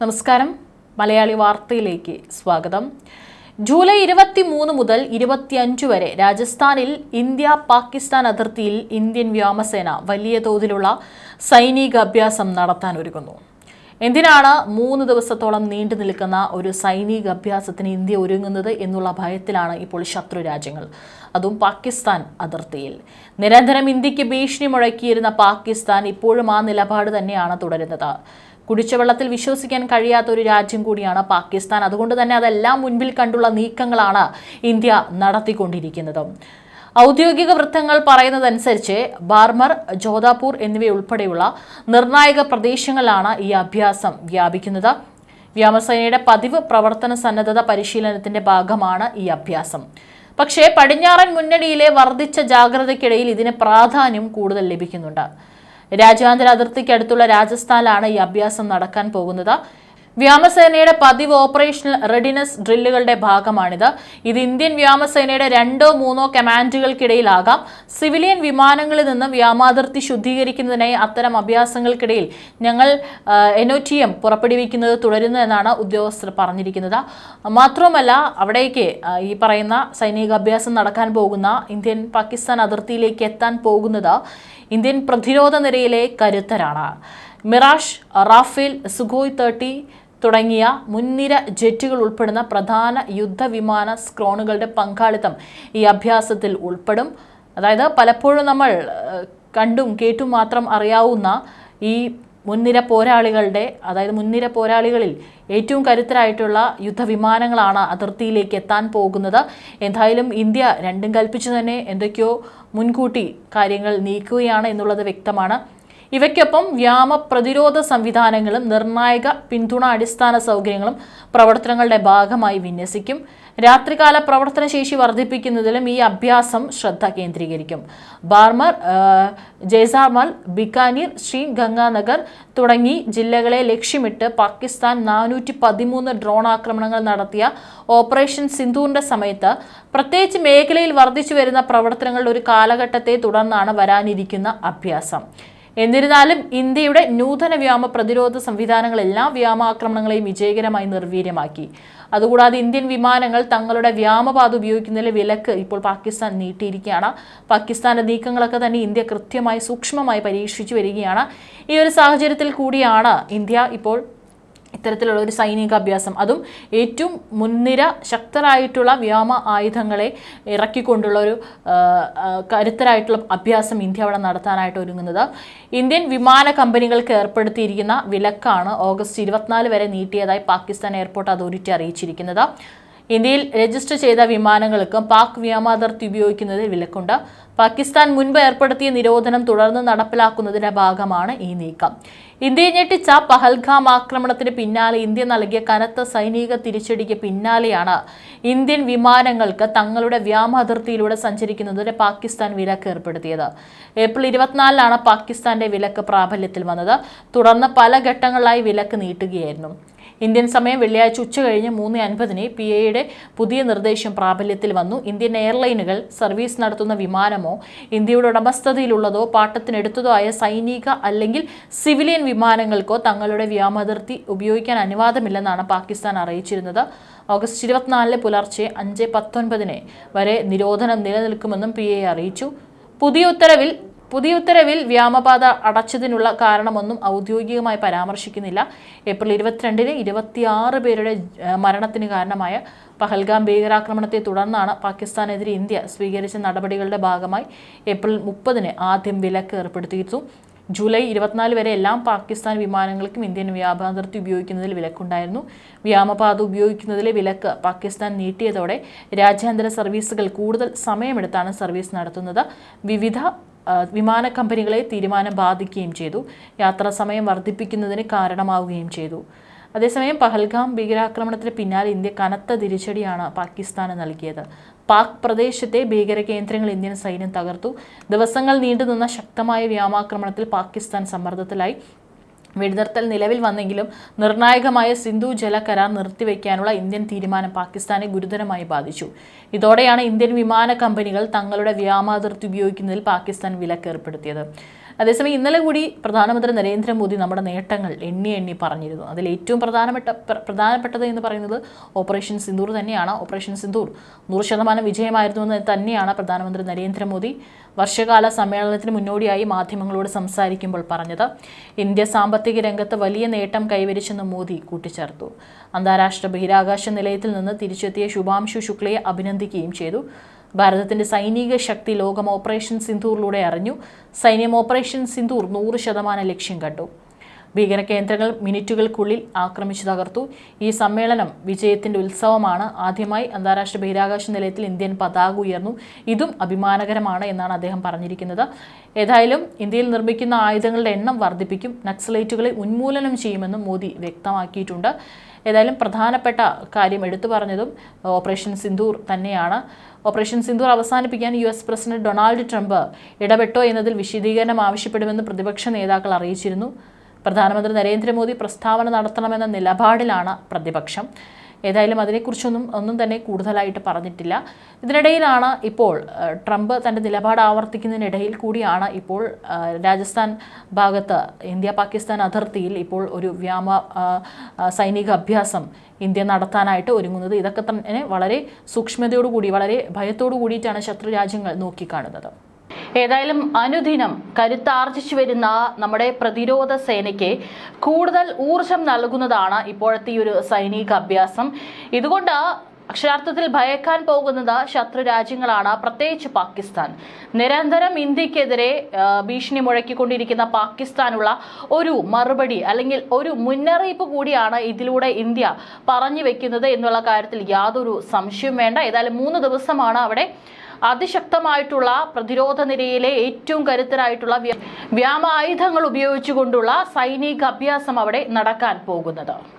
നമസ്കാരം. മലയാളി വാർത്തയിലേക്ക് സ്വാഗതം. ജൂലൈ ഇരുപത്തി മൂന്ന് മുതൽ ഇരുപത്തിയഞ്ച് വരെ രാജസ്ഥാനിൽ ഇന്ത്യ പാകിസ്ഥാൻ അതിർത്തിയിൽ ഇന്ത്യൻ വ്യോമസേന വലിയ തോതിലുള്ള സൈനിക അഭ്യാസം നടത്താൻ ഒരുങ്ങുന്നു. എന്തിനാണ് മൂന്ന് ദിവസത്തോളം നീണ്ടു നിൽക്കുന്ന ഒരു സൈനിക അഭ്യാസത്തിന് ഇന്ത്യ ഒരുങ്ങുന്നത് എന്നുള്ള ഭയത്തിലാണ് ഇപ്പോൾ ശത്രു രാജ്യങ്ങൾ. അതും പാകിസ്ഥാൻ അതിർത്തിയിൽ. നിരന്തരം ഇന്ത്യയ്ക്ക് ഭീഷണി മുഴക്കിയിരുന്ന പാകിസ്ഥാൻ ഇപ്പോഴും ആ നിലപാട് തന്നെയാണ് തുടരുന്നത്. കുടിച്ച വെള്ളത്തിൽ വിശ്വസിക്കാൻ കഴിയാത്ത ഒരു രാജ്യം കൂടിയാണ് പാകിസ്ഥാൻ. അതുകൊണ്ട് തന്നെ അതെല്ലാം മുൻപിൽ കണ്ടുള്ള നീക്കങ്ങളാണ് ഇന്ത്യ നടത്തിക്കൊണ്ടിരിക്കുന്നത്. ഔദ്യോഗിക വൃത്തങ്ങൾ പറയുന്നതനുസരിച്ച് ബാർമർ ജോധാപൂർ എന്നിവയുൾപ്പെടെയുള്ള നിർണായക പ്രദേശങ്ങളിലാണ് ഈ അഭ്യാസം വ്യാപിക്കുന്നത്. വ്യോമസേനയുടെ പതിവ് പ്രവർത്തന സന്നദ്ധത പരിശീലനത്തിന്റെ ഭാഗമാണ് ഈ അഭ്യാസം. പക്ഷേ പടിഞ്ഞാറൻ മുന്നണിയിലെ വർദ്ധിച്ച ജാഗ്രതയ്ക്കിടയിൽ ഇതിന് പ്രാധാന്യം കൂടുതൽ ലഭിക്കുന്നുണ്ട്. രാജ്യാന്തര അതിർത്തിക്കടുത്തുള്ള രാജസ്ഥാനിലാണ് ഈ അഭ്യാസം നടക്കാൻ പോകുന്നത്. വ്യോമസേനയുടെ പതിവ് ഓപ്പറേഷണൽ റെഡിനസ് ഡ്രില്ലുകളുടെ ഭാഗമാണിത്. ഇത് ഇന്ത്യൻ വ്യോമസേനയുടെ രണ്ടോ മൂന്നോ കമാൻഡുകൾക്കിടയിലാകാം. സിവിലിയൻ വിമാനങ്ങളിൽ നിന്നും വ്യോമാതിർത്തി ശുദ്ധീകരിക്കുന്നതിനായി അത്തരം അഭ്യാസങ്ങൾക്കിടയിൽ ഞങ്ങൾ എൻ ഒ ടി എം പുറപ്പെടുവിക്കുന്നത് തുടരുന്നു എന്നാണ് ഉദ്യോഗസ്ഥർ പറഞ്ഞിരിക്കുന്നത്. മാത്രവുമല്ല അവിടേക്ക് ഈ പറയുന്ന സൈനിക അഭ്യാസം നടക്കാൻ പോകുന്ന ഇന്ത്യൻ പാകിസ്ഥാൻ അതിർത്തിയിലേക്ക് എത്താൻ പോകുന്നത് ഇന്ത്യൻ പ്രതിരോധ നിരയിലെ കരുത്തരാണ്. മിറാഷ് റാഫേൽ സുഗോയ് തേർട്ടി തുടങ്ങിയ മുൻനിര ജെറ്റുകൾ ഉൾപ്പെടുന്ന പ്രധാന യുദ്ധവിമാന സ്ക്രോണുകളുടെ പങ്കാളിത്തം ഈ അഭ്യാസത്തിൽ ഉൾപ്പെടും. അതായത് പലപ്പോഴും നമ്മൾ കണ്ടും കേട്ടും മാത്രം അറിയാവുന്ന ഈ മുൻനിര പോരാളികളുടെ അതായത് മുൻനിര പോരാളികളിൽ ഏറ്റവും കരുത്തരായിട്ടുള്ള യുദ്ധവിമാനങ്ങളാണ് അതിർത്തിയിലേക്ക് എത്താൻ പോകുന്നത്. എന്തായാലും ഇന്ത്യ രണ്ടും കൽപ്പിച്ചു തന്നെ എന്തൊക്കെയോ മുൻകൂട്ടി കാര്യങ്ങൾ നീക്കുകയാണ് എന്നുള്ളത് വ്യക്തമാണ്. ഇവയ്ക്കൊപ്പം വ്യാമ പ്രതിരോധ സംവിധാനങ്ങളും നിർണായക പിന്തുണ അടിസ്ഥാന സൗകര്യങ്ങളും പ്രവർത്തനങ്ങളുടെ ഭാഗമായി വിന്യസിക്കും. രാത്രികാല പ്രവർത്തന ശേഷി വർദ്ധിപ്പിക്കുന്നതിലും ഈ അഭ്യാസം ശ്രദ്ധ കേന്ദ്രീകരിക്കും. ബാർമർ ജയ്സാർമൽ ബിക്കാനീർ ശ്രീ ഗംഗാനഗർ തുടങ്ങി ജില്ലകളെ ലക്ഷ്യമിട്ട് പാകിസ്ഥാൻ നാനൂറ്റി പതിമൂന്ന് ഡ്രോൺ ആക്രമണങ്ങൾ നടത്തിയ ഓപ്പറേഷൻ സിന്ധുവിന്റെ സമയത്ത് പ്രത്യേകിച്ച് മേഖലയിൽ വർദ്ധിച്ചു വരുന്ന പ്രവർത്തനങ്ങളുടെ ഒരു കാലഘട്ടത്തെ തുടർന്നാണ് വരാനിരിക്കുന്ന അഭ്യാസം. എന്നിരുന്നാലും ഇന്ത്യയുടെ നൂതന വ്യോമ പ്രതിരോധ സംവിധാനങ്ങൾ എല്ലാ വ്യോമാക്രമണങ്ങളെയും വിജയകരമായി നിർവീര്യമാക്കി. അതുകൂടാതെ ഇന്ത്യൻ വിമാനങ്ങൾ തങ്ങളുടെ വ്യോമപാത ഉപയോഗിക്കുന്നതിലെ വിലക്ക് ഇപ്പോൾ പാകിസ്ഥാൻ നീട്ടിയിരിക്കുകയാണ്. പാകിസ്ഥാന്റെ നീക്കങ്ങളൊക്കെ തന്നെ ഇന്ത്യ കൃത്യമായി സൂക്ഷ്മമായി പരീക്ഷിച്ചു വരികയാണ്. ഈ ഒരു സാഹചര്യത്തിൽ കൂടിയാണ് ഇന്ത്യ ഇപ്പോൾ ഇത്തരത്തിലുള്ള ഒരു സൈനിക അഭ്യാസം. അതും ഏറ്റവും മുൻനിര ശക്തരായിട്ടുള്ള വ്യോമ ആയുധങ്ങളെ ഇറക്കിക്കൊണ്ടുള്ള ഒരു കരുത്തരായിട്ടുള്ള അഭ്യാസം ഇന്ത്യ അവിടെ നടത്താനായിട്ട് ഒരുങ്ങുന്നത്. ഇന്ത്യൻ വിമാന കമ്പനികൾക്ക് ഏർപ്പെടുത്തിയിരിക്കുന്ന വിലക്കാണ് ഓഗസ്റ്റ് ഇരുപത്തിനാല് വരെ നീട്ടിയതായി പാകിസ്ഥാൻ എയർപോർട്ട് അതോറിറ്റി അറിയിച്ചിരിക്കുന്നത്. ഇന്ത്യയിൽ രജിസ്റ്റർ ചെയ്ത വിമാനങ്ങൾക്കും പാക് വ്യോമാതിർത്തി ഉപയോഗിക്കുന്നതിൽ വിലക്കുണ്ട്. പാകിസ്ഥാൻ മുൻപ് ഏർപ്പെടുത്തിയ നിരോധനം തുടർന്ന് നടപ്പിലാക്കുന്നതിന്റെ ഭാഗമാണ് ഈ നീക്കം. ഇന്ത്യയെ ഞെട്ടിച്ച പഹൽഗാം ആക്രമണത്തിന് പിന്നാലെ ഇന്ത്യ നൽകിയ കനത്ത സൈനിക തിരിച്ചടിക്ക് പിന്നാലെയാണ് ഇന്ത്യൻ വിമാനങ്ങൾക്ക് തങ്ങളുടെ വ്യാമ അതിർത്തിയിലൂടെ സഞ്ചരിക്കുന്നതിന് പാകിസ്ഥാൻ വിലക്ക് ഏർപ്പെടുത്തിയത്. ഏപ്രിൽ ഇരുപത്തിനാലിലാണ് പാകിസ്ഥാന്റെ വിലക്ക് പ്രാബല്യത്തിൽ വന്നത്. തുടർന്ന് പല ഘട്ടങ്ങളിലായി വിലക്ക് നീട്ടുകയായിരുന്നു. ഇന്ത്യൻ സമയം വെള്ളിയാഴ്ച ഉച്ച കഴിഞ്ഞ് മൂന്ന് അൻപതിന് പി എയുടെ പുതിയ നിർദ്ദേശം പ്രാബല്യത്തിൽ വന്നു. ഇന്ത്യൻ എയർലൈനുകൾ സർവീസ് നടത്തുന്ന വിമാനമോ ഇന്ത്യയുടെ ഉടമസ്ഥതയിലുള്ളതോ പാട്ടത്തിനെടുത്തതോ ആയ സൈനിക അല്ലെങ്കിൽ സിവിലിയൻ വിമാനങ്ങൾക്കോ തങ്ങളുടെ വ്യോമതിർത്തി ഉപയോഗിക്കാൻ അനുവാദമില്ലെന്നാണ് പാകിസ്ഥാൻ അറിയിച്ചിരുന്നത്. ഓഗസ്റ്റ് ഇരുപത്തിനാലിന് പുലർച്ചെ അഞ്ച് പത്തൊൻപതിന് വരെ നിരോധനം നിലനിൽക്കുമെന്നും പി അറിയിച്ചു. പുതിയ ഉത്തരവിൽ പുതിയ ഉത്തരവിൽ വ്യോമപാത അടച്ചതിനുള്ള കാരണമൊന്നും ഔദ്യോഗികമായി പരാമർശിക്കുന്നില്ല. ഏപ്രിൽ ഇരുപത്തിരണ്ടിന് ഇരുപത്തിയാറ് പേരുടെ മരണത്തിന് കാരണമായ പഹൽഗാം ഭീകരാക്രമണത്തെ തുടർന്നാണ് പാകിസ്ഥാനെതിരെ ഇന്ത്യ സ്വീകരിച്ച നടപടികളുടെ ഭാഗമായി ഏപ്രിൽ മുപ്പതിന് ആദ്യം വിലക്ക് ഏർപ്പെടുത്തിയിരുന്നു ജൂലൈ ഇരുപത്തിനാല് വരെ എല്ലാം പാകിസ്ഥാൻ വിമാനങ്ങൾക്കും ഇന്ത്യൻ വ്യാപാതിർത്തി ഉപയോഗിക്കുന്നതിൽ വിലക്കുണ്ടായിരുന്നു. വ്യോമപാത ഉപയോഗിക്കുന്നതിലെ വിലക്ക് പാകിസ്ഥാൻ നീട്ടിയതോടെ രാജ്യാന്തര സർവീസുകൾ കൂടുതൽ സമയമെടുത്താണ് സർവീസ് നടത്തുന്നത്. വിവിധ വിമാന കമ്പനികളെ തീരുമാനം ബാധിക്കുകയും ചെയ്തു. യാത്രാ സമയം വർദ്ധിപ്പിക്കുന്നതിന് കാരണമാവുകയും ചെയ്തു. അതേസമയം പഹൽഗാം ഭീകരാക്രമണത്തിന് പിന്നാലെ ഇന്ത്യ കനത്ത തിരിച്ചടിയാണ് പാകിസ്ഥാന് നൽകിയത്. പാക് പ്രദേശത്തെ ഭീകര കേന്ദ്രങ്ങൾ ഇന്ത്യൻ സൈന്യം തകർത്തു. ദിവസങ്ങൾ നീണ്ടുനിന്ന ശക്തമായ വ്യോമാക്രമണത്തിൽ പാകിസ്ഥാൻ സമ്മർദ്ദത്തിലായി. വെടിനിർത്തൽ നിലവിൽ വന്നെങ്കിലും നിർണായകമായ സിന്ധു ജല കരാർ നിർത്തിവെക്കാനുള്ള ഇന്ത്യൻ തീരുമാനം പാകിസ്ഥാനെ ഗുരുതരമായി ബാധിച്ചു. ഇതോടെയാണ് ഇന്ത്യൻ വിമാന കമ്പനികൾ തങ്ങളുടെ വ്യോമാതിർത്തി ഉപയോഗിക്കുന്നതിൽ പാകിസ്ഥാൻ വിലക്കേർപ്പെടുത്തിയത്. അതേസമയം ഇന്നലെ കൂടി പ്രധാനമന്ത്രി നരേന്ദ്രമോദി നമ്മുടെ നേട്ടങ്ങൾ എണ്ണി എണ്ണി പറഞ്ഞിരുന്നു. അതിൽ ഏറ്റവും പ്രധാനപ്പെട്ട പ്ര- പ്രധാനപ്പെട്ടത് എന്ന് പറയുന്നത് ഓപ്പറേഷൻ സിന്ദൂർ തന്നെയാണ്. ഓപ്പറേഷൻ സിന്ദൂർ നൂറ് ശതമാനം വിജയമായിരുന്നു എന്ന് തന്നെയാണ് പ്രധാനമന്ത്രി നരേന്ദ്രമോദി വർഷകാല സമ്മേളനത്തിന് മുന്നോടിയായി മാധ്യമങ്ങളോട് സംസാരിക്കുമ്പോൾ പറഞ്ഞത്. ഇന്ത്യ സാമ്പത്തിക രംഗത്ത് വലിയ നേട്ടം കൈവരിച്ചെന്ന് മോദി കൂട്ടിച്ചേർത്തു. അന്താരാഷ്ട്ര ബഹിരാകാശ നിലയത്തിൽ നിന്ന് തിരിച്ചെത്തിയ ശുഭാംശു ശുക്ലയെ അഭിനന്ദിക്കുകയും ചെയ്തു. ഭാരതത്തിന്റെ സൈനിക ശക്തി ലോകം ഓപ്പറേഷൻ സിന്ധൂറിലൂടെ അറിഞ്ഞു. സൈന്യം ഓപ്പറേഷൻ സിന്ധൂർ നൂറ് ശതമാനം ലക്ഷ്യം കണ്ടു. ഭീകര കേന്ദ്രങ്ങൾ മിനിറ്റുകൾക്കുള്ളിൽ ആക്രമിച്ചു തകർത്തു. ഈ സമ്മേളനം വിജയത്തിന്റെ ഉത്സവമാണ്. ആദ്യമായി അന്താരാഷ്ട്ര ബഹിരാകാശ നിലയത്തിൽ ഇന്ത്യൻ പതാക ഉയർന്നു. ഇതും അഭിമാനകരമാണ് എന്നാണ് അദ്ദേഹം പറഞ്ഞിരിക്കുന്നത്. ഏതായാലും ഇന്ത്യയിൽ നിർമ്മിക്കുന്ന ആയുധങ്ങളുടെ എണ്ണം വർദ്ധിപ്പിക്കും. നക്സലൈറ്റുകളെ ഉന്മൂലനം ചെയ്യുമെന്നും മോദി വ്യക്തമാക്കിയിട്ടുണ്ട്. ഏതായാലും പ്രധാനപ്പെട്ട കാര്യം എടുത്തു പറഞ്ഞതും ഓപ്പറേഷൻ സിന്ദൂർ തന്നെയാണ്. ഓപ്പറേഷൻ സിന്ദൂർ അവസാനിപ്പിക്കാൻ U S president Donald Trump ഇടപെട്ടോ എന്നതിൽ വിശദീകരണം ആവശ്യപ്പെടുമെന്ന് പ്രതിപക്ഷ നേതാക്കൾ അറിയിച്ചിരുന്നു. പ്രധാനമന്ത്രി നരേന്ദ്രമോദി പ്രസ്താവന നടത്തണമെന്ന നിലപാടിലാണ് പ്രതിപക്ഷം. ഏതായാലും അതിനെക്കുറിച്ചൊന്നും ഒന്നും തന്നെ കൂടുതലായിട്ട് പറഞ്ഞിട്ടില്ല. ഇതിനിടയിലാണ് ഇപ്പോൾ ട്രംപ് തന്റെ നിലപാട് ആവർത്തിക്കുന്നതിനിടയിൽ കൂടിയാണ് ഇപ്പോൾ രാജസ്ഥാൻ ഭാഗത്ത് ഇന്ത്യ പാകിസ്ഥാൻ അതിർത്തിയിൽ ഇപ്പോൾ ഒരു വ്യാമ സൈനിക അഭ്യാസം ഇന്ത്യ നടത്താനായിട്ട് ഒരുങ്ങുന്നത്. ഇതൊക്കെ തന്നെ വളരെ സൂക്ഷ്മതയോടുകൂടി വളരെ ഭയത്തോടു കൂടിയിട്ടാണ് ശത്രു രാജ്യങ്ങൾ നോക്കിക്കാണുന്നത്. ഏതായാലും അനുദിനം കരുത്താർജിച്ചു വരുന്ന നമ്മുടെ പ്രതിരോധ സേനയ്ക്ക് കൂടുതൽ ഊർജം നൽകുന്നതാണ് ഇപ്പോഴത്തെ ഈ ഒരു സൈനിക അഭ്യാസം. ഇതുകൊണ്ട് അക്ഷരാർത്ഥത്തിൽ ഭയക്കാൻ പോകുന്നത് ശത്രു രാജ്യങ്ങളാണ് പ്രത്യേകിച്ച് പാകിസ്ഥാൻ. നിരന്തരം ഇന്ത്യക്കെതിരെ ഭീഷണി മുഴക്കിക്കൊണ്ടിരിക്കുന്ന പാകിസ്ഥാനുള്ള ഒരു മറുപടി അല്ലെങ്കിൽ ഒരു മുന്നറിയിപ്പ് കൂടിയാണ് ഇതിലൂടെ ഇന്ത്യ പറഞ്ഞു വെക്കുന്നത് എന്നുള്ള കാര്യത്തിൽ യാതൊരു സംശയവും വേണ്ട. ഏതായാലും മൂന്ന് ദിവസമാണ് അവിടെ അതിശക്തമായിട്ടുള്ള പ്രതിരോധ നിരയിലെ ഏറ്റവും കരുത്തരായിട്ടുള്ള വ്യ- വ്യാമായുധങ്ങൾ ഉപയോഗിച്ചുകൊണ്ടുള്ള സൈനിക അഭ്യാസം അവിടെ നടക്കാൻ പോകുന്നത്.